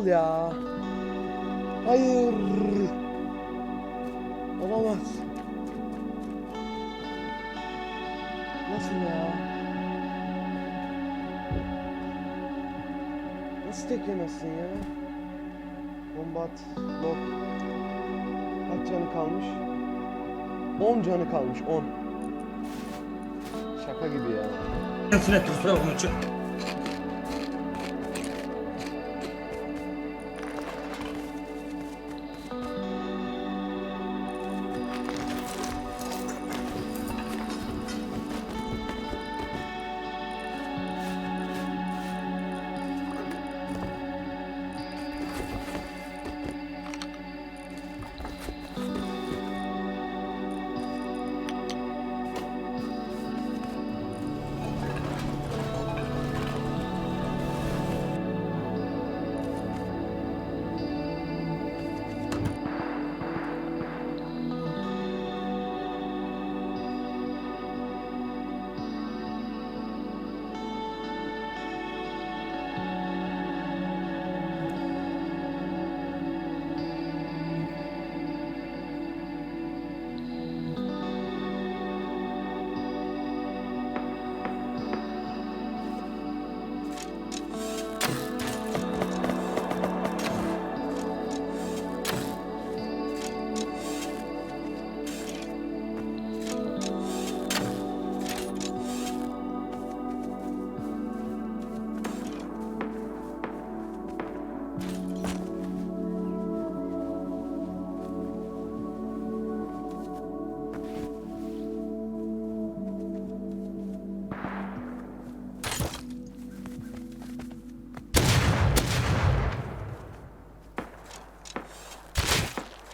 Nasıl ya? Hayır. Olamaz. Nasıl ya? Nasıl tek yemezsin ya? Combat, lock. Kaç canı kalmış? 10 canı kalmış, 10. Şaka gibi ya. Hepsine kusura bakma çık.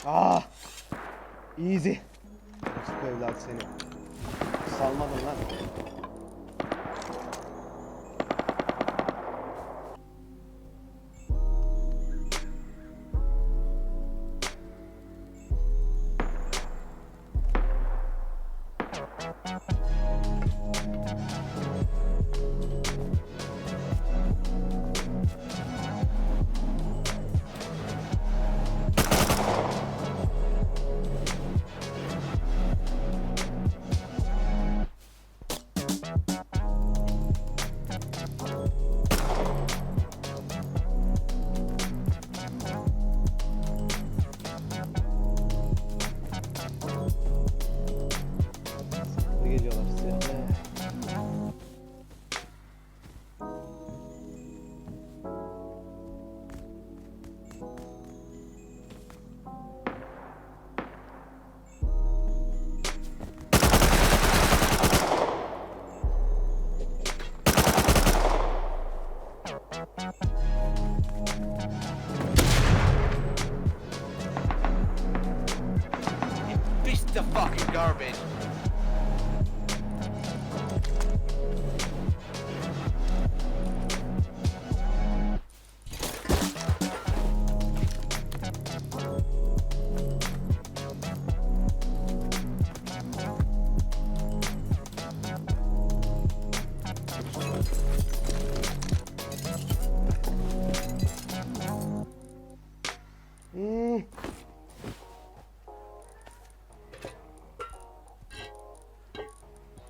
Ah! Easy. Küçük evlat seni. Salmadın lan.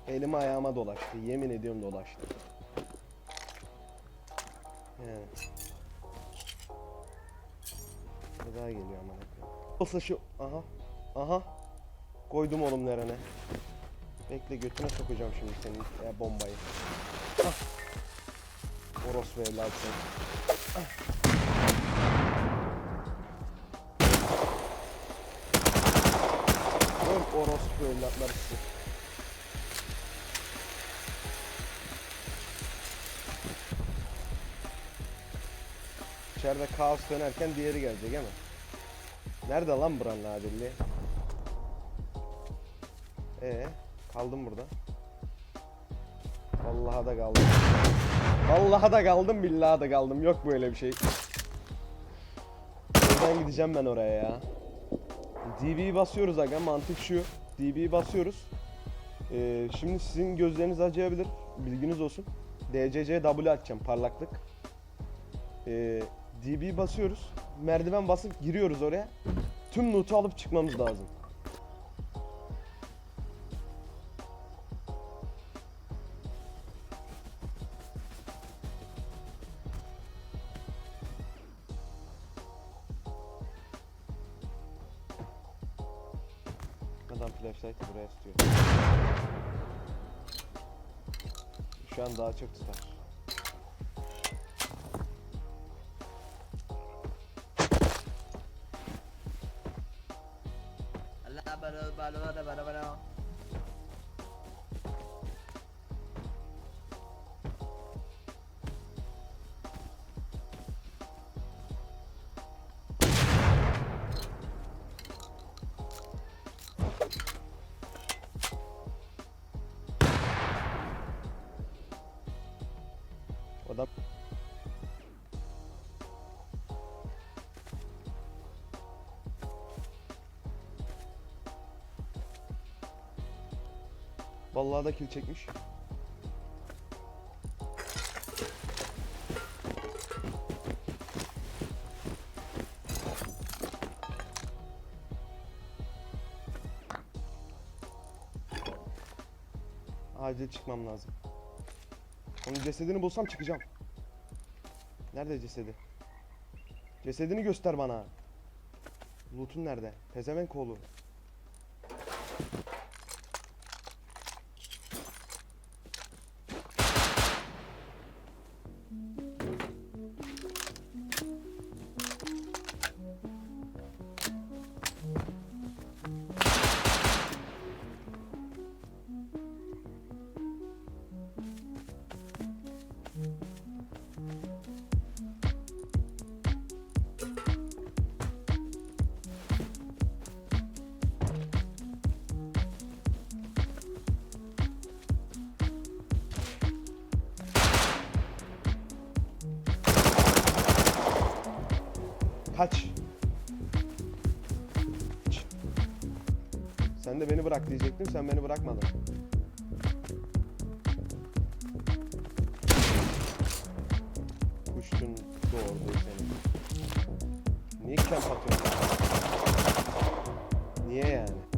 Elim ayağıma dolaştı. Yemin ediyorum dolaştı. Yani. Daha geliyor ama. Olsa şu. Aha. Aha. Koydum oğlum nerene. Bekle götüne sokacağım şimdi senin ya bombayı. Ah. Orospu evladı sen. Ah. Oğlum orospu evlatları sizi. İçeride kaos dönerken diğeri gelecek ama. Nerede lan buranın adilliği? Ee, kaldım burada. Vallahi da kaldım. Vallahi da kaldım, billahi da kaldım. Yok böyle bir şey. Buradan gideceğim ben oraya ya. DB'yi basıyoruz aga mantık şu. DB'yi basıyoruz. Ee, şimdi sizin gözleriniz acıyabilir. Bilginiz olsun. DCC W atacağım parlaklık. Ee, DB basıyoruz. Merdiven basıp giriyoruz oraya. Tüm loot'u alıp çıkmamız lazım. Adam flashlight'ı buraya tutuyor. Şu an daha çok tutar. Vallahi da kill çekmiş. Acil çıkmam lazım. Onun cesedini bulsam çıkacağım. Nerede cesedi? Cesedini göster bana. Loot'un nerede? Pezevenk oğlu. Sen de beni bırak diyecektim. Sen beni bırakmadın. Kuştun doğurdu seni. Niye kamp atıyorsun? Niye yani?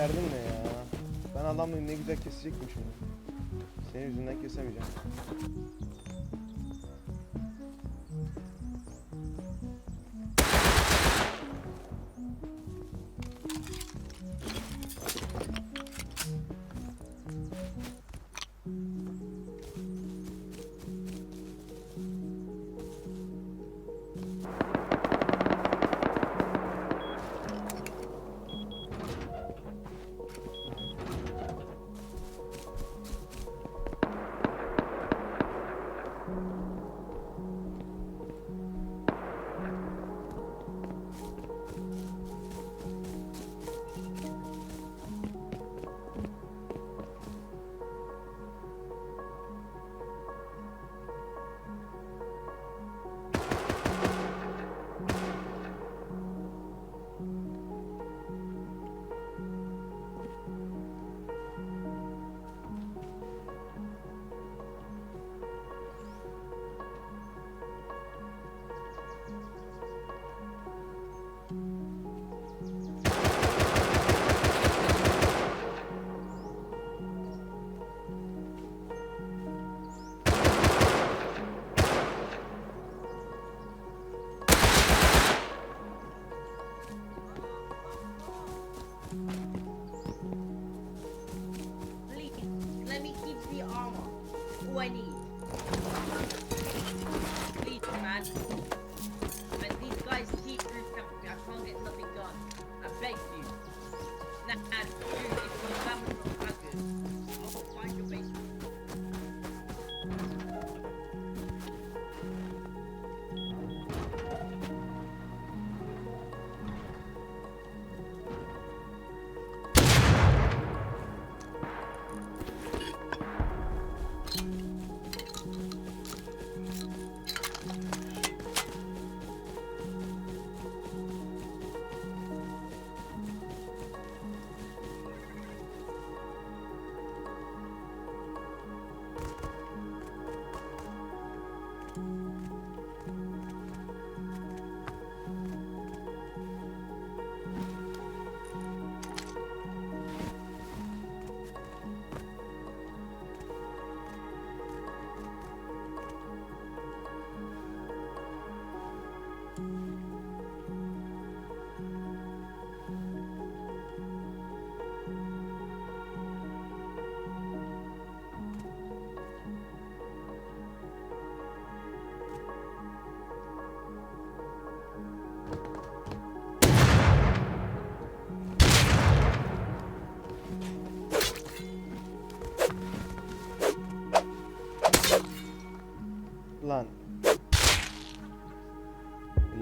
Derdin ne ya? Ben adamla ne güzel kesecekmişim. Senin yüzünden kesemeyeceğim.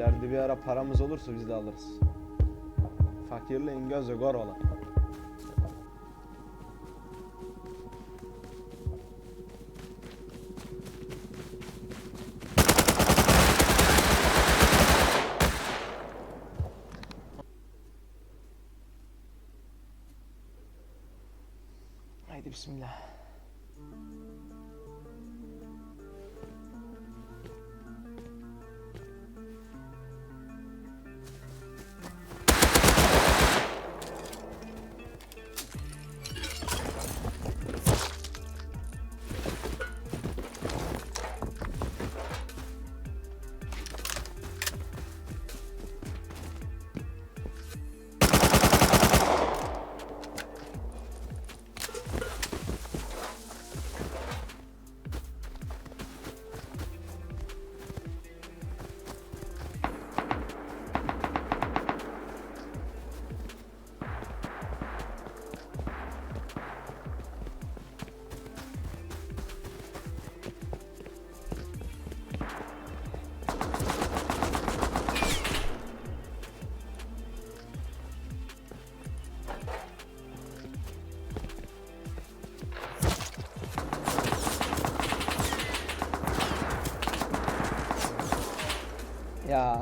Hadi bir ara paramız olursa biz de alırız. Fakirliğin gözü gor ola. Haydi bismillah.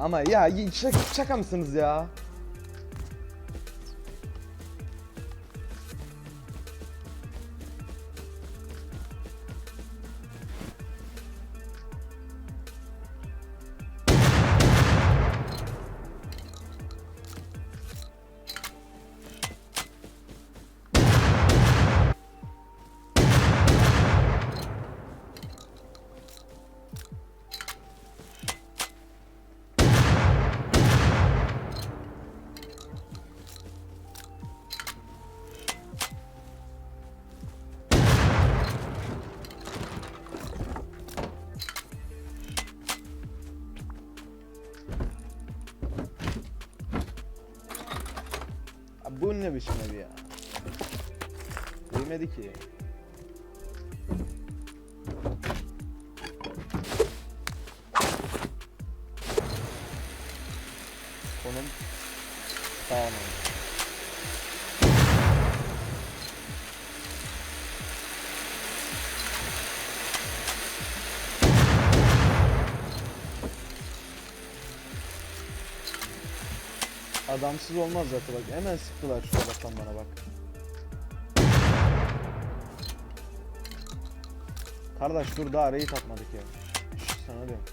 Ama ya şaka, şaka mısınız ya? Ne biçim ev ya? Değmedi ki. Adamsız olmaz zaten bak. Hemen sıktılar şu taraftan bana bak. Kardeş dur daha raid atmadık ya. Şş, sana diyorum.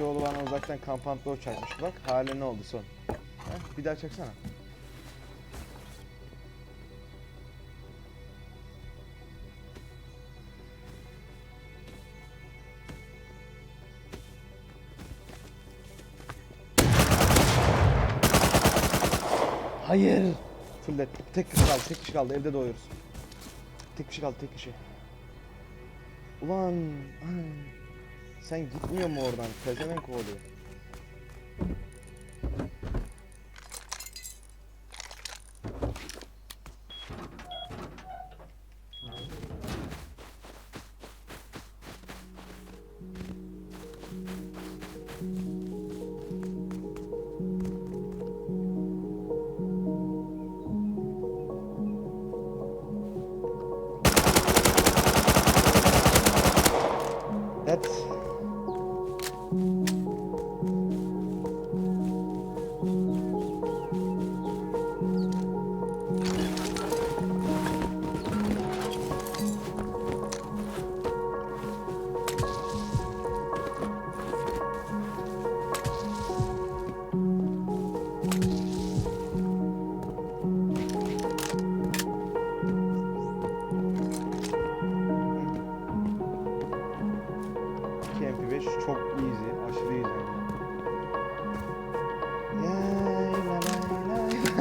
Doğulu bana uzaktan kampantlı o çakmış. Bak hale ne oldu son. Heh, bir daha çaksana. Hayır. Fullet. Tek kişi kaldı. Tek kişi kaldı. Evde doğuyoruz. Tek kişi kaldı. Tek kişi. Ulan. Ay. Sen gitmiyor mu oradan? Pezevenk oluyor.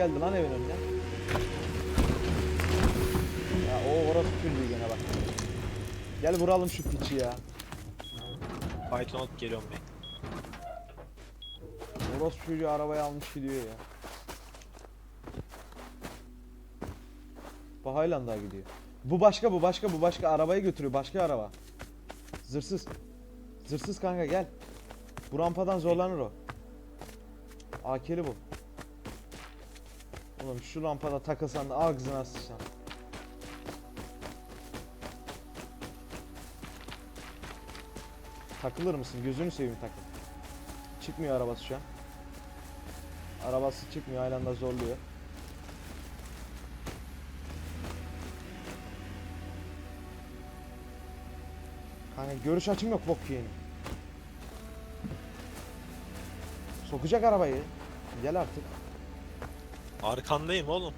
geldi lan evin önüne. Ya o orası küldü gene bak. Gel vuralım şu piçi ya. Python alıp geliyorum ben. Orası çocuğu arabayı almış gidiyor ya. Bu Highland'a gidiyor. Bu başka bu başka bu başka arabayı götürüyor başka araba. Zırsız. Zırsız kanka gel. Bu rampadan zorlanır o. AK'li bu. Oğlum şu rampada takılsan da ağzına sıçan. Takılır mısın? Gözünü seveyim takıl. Çıkmıyor arabası şu an. Arabası çıkmıyor, Highland'a zorluyor. Kanka görüş açım yok bok yeni. Sokacak arabayı. Gel artık. Arkandayım oğlum.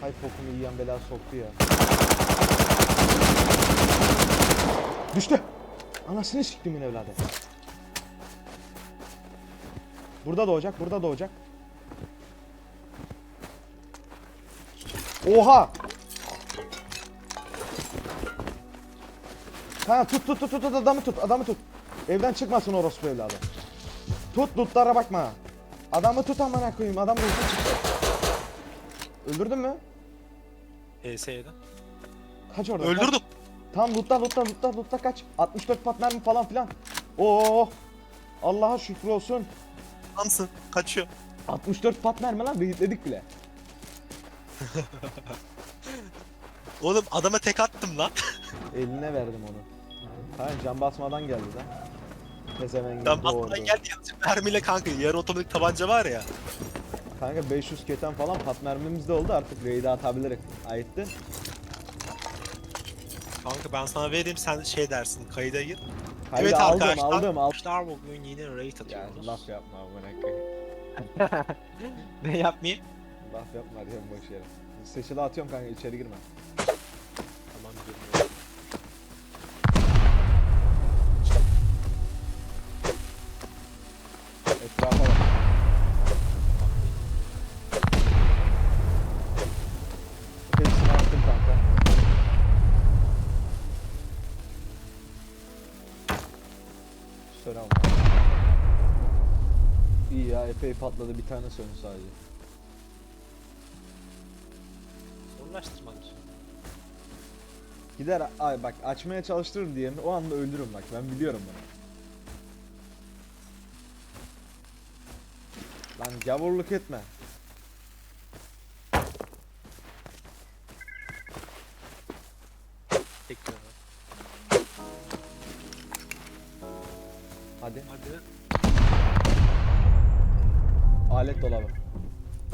Hay pokumu yiyen bela soktu ya. Düştü. Anasını siktimin evladı. Burada doğacak, burada doğacak. Oha! Ha tut tut tut tut, adamı tut adamı tut. Evden çıkmasın orospu evladı. Tut lootlara bakma. Adamı tut amına koyayım adam loot'a çıktı. Öldürdün mü? HS'den. Kaç oradan. kaç. Öldürdüm. Tam lootla lootla lootla lootla kaç. 64 pat mermi falan filan. Oo. Allah'a şükür olsun. Tamsın. Kaçıyor. 64 pat mermi lan beyitledik bile. Oğlum adama tek attım lan. Eline verdim onu. Hayır can basmadan geldi lan. Pezevenk Ben doğurdu. atmadan geldi yalnız mermiyle kanka yarı otomatik tabanca var ya. Kanka 500 keten falan pat mermimiz de oldu artık raid'e atabiliriz. Ayetti. Kanka ben sana vereyim sen şey dersin kayıda gir. Haydi evet aldım arkadaşlar. aldım aldım. Arkadaşlar bugün yine raid Ya atıyoruz. laf yapma amına koyayım. ne yapmayayım? Laf yapma diyorum boş yere. Seçili atıyorum kanka içeri girme. Epey patladı bir tane söndü sadece. Uğraştırmak için. Gider ay bak açmaya çalıştırır diğerini o anda öldürürüm bak ben biliyorum bunu. Lan gavurluk etme.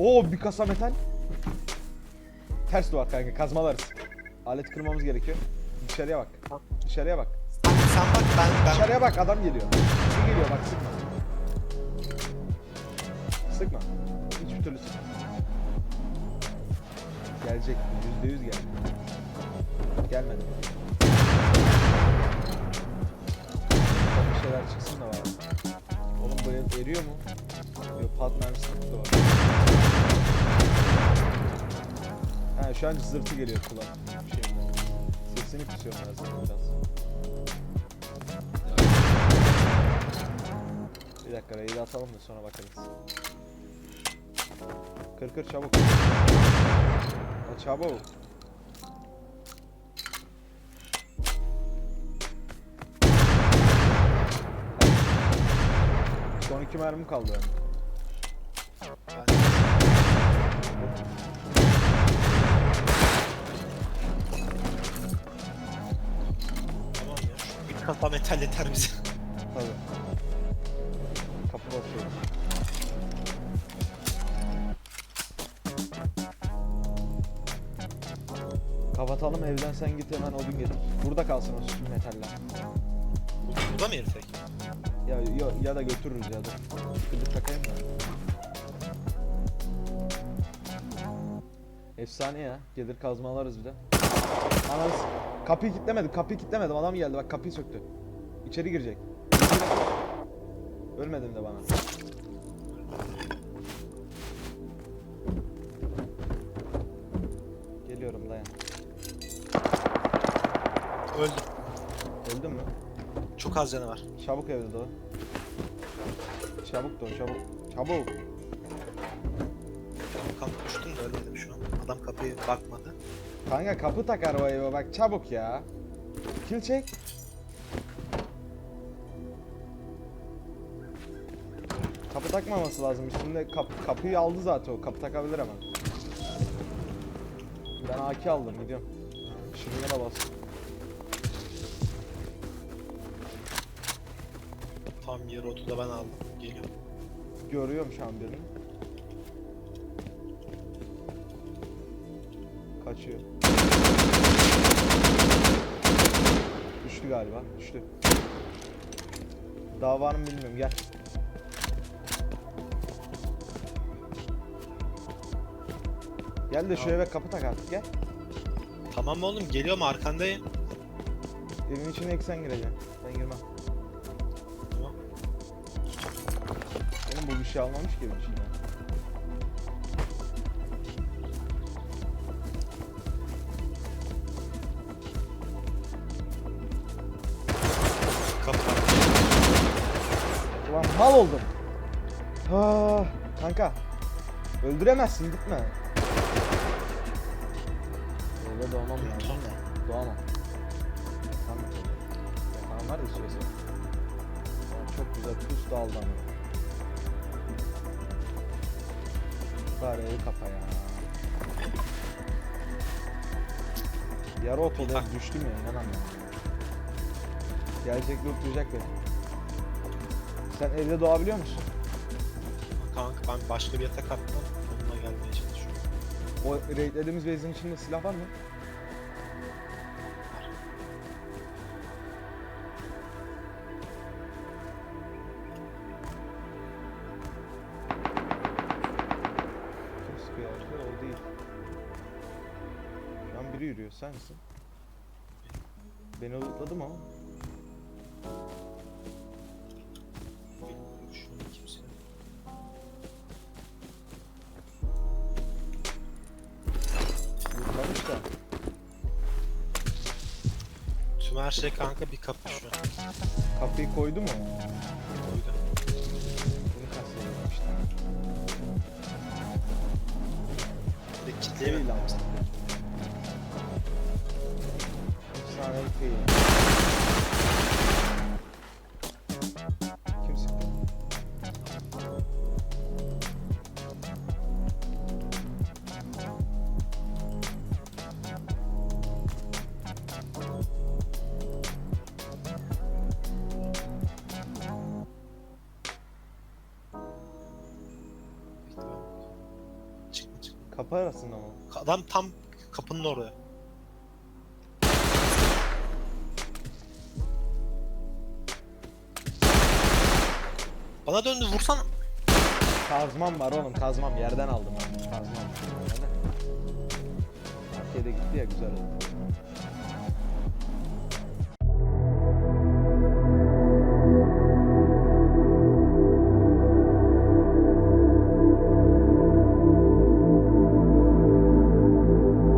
Oo bir kasa metal. Ters duvar kanka kazmalarız. Alet kırmamız gerekiyor. Dışarıya bak. Dışarıya bak. Sen, sen bak ben ben Dışarıya bak adam geliyor. Şu geliyor bak sıkma. Sıkma. Hiçbir türlü sıkma. Gelecek. Yüzde yüz geldi. Gelmedi. Bir şeyler çıksın da var. Oğlum bu ev eriyor mu? Yok pat mermisi var. Ha şu an zırtı geliyor kulak. Şeyinden. Sesini kısıyorum sana biraz. Bir dakika raid'i atalım da sonra bakarız. Kır kır çabuk. Ya çabuk. Son iki mermi kaldı yani. Kafa metal yeter bize. Tabii. Kapı basıyor. Kapatalım evden sen git hemen odun getir. Burada kalsın o sütun metaller. Burada mı yeritek? Ya, ya, ya da götürürüz ya dur. Kılıç takayım da. Efsane ya. Gelir kazmalarız bir de. Ananı s- Kapıyı kilitlemedim. Kapıyı kilitlemedim. Adam geldi bak kapıyı söktü. İçeri girecek. Ölmedin de bana. Geliyorum dayan. Öldüm. Öldün mü? Çok az canı var. Çabuk evde doğ. Çabuk doğ çabuk. Çabuk. Kan düştüm de ölmedim şu an. Adam kapıya bakmadı. Kanka kapı tak arabaya bak çabuk ya. Kill çek. Kapı takmaması lazım. Üstünde kap kapıyı aldı zaten o. Kapı takabilir hemen. Ben AK aldım gidiyorum. Şimdi de bas. Tam yarı otuda ben aldım. Geliyorum. Görüyorum şu an birini. Kaçıyor. Düştü galiba. Düştü. Daha var mı bilmiyorum. Gel. Gel de şu Tamam. eve kapı tak artık gel. Tamam oğlum geliyorum arkandayım. Evin içine eksen gireceksin. Ben girmem. Tamam. Oğlum bu bir şey almamış ki evin içinden. Mal oldum. Ha, kanka. Öldüremezsin gitme. Öyle doğmam lazım da. Doğamam. Yakan var istiyorsan. Aa, çok güzel pus da aldı ama. Bari evi kapa ya. Yarı otoda düştüm ya inanamıyorum. Gelecek lootlayacak beni. Sen evde doğabiliyor musun? Kanka ben başka bir yatak attım. Onunla gelmeye çalışıyorum. O raidlediğimiz base'in içinde silah var mı? Sıkıyor arkada? O değil. Şu an biri yürüyor. Sen misin? Beni lootladı mı şey kanka bir kapı şu. Kapıyı koydu mu? Koydu. Bunu kastediyorum işte. Bir de kitleyemedim. Değil ama. Efsanelik Kapı arasında mı? Adam tam kapının oraya. Bana döndü vursana. Kazmam var oğlum kazmam yerden aldım ben. Kazmam. Da gitti ya güzel oldu.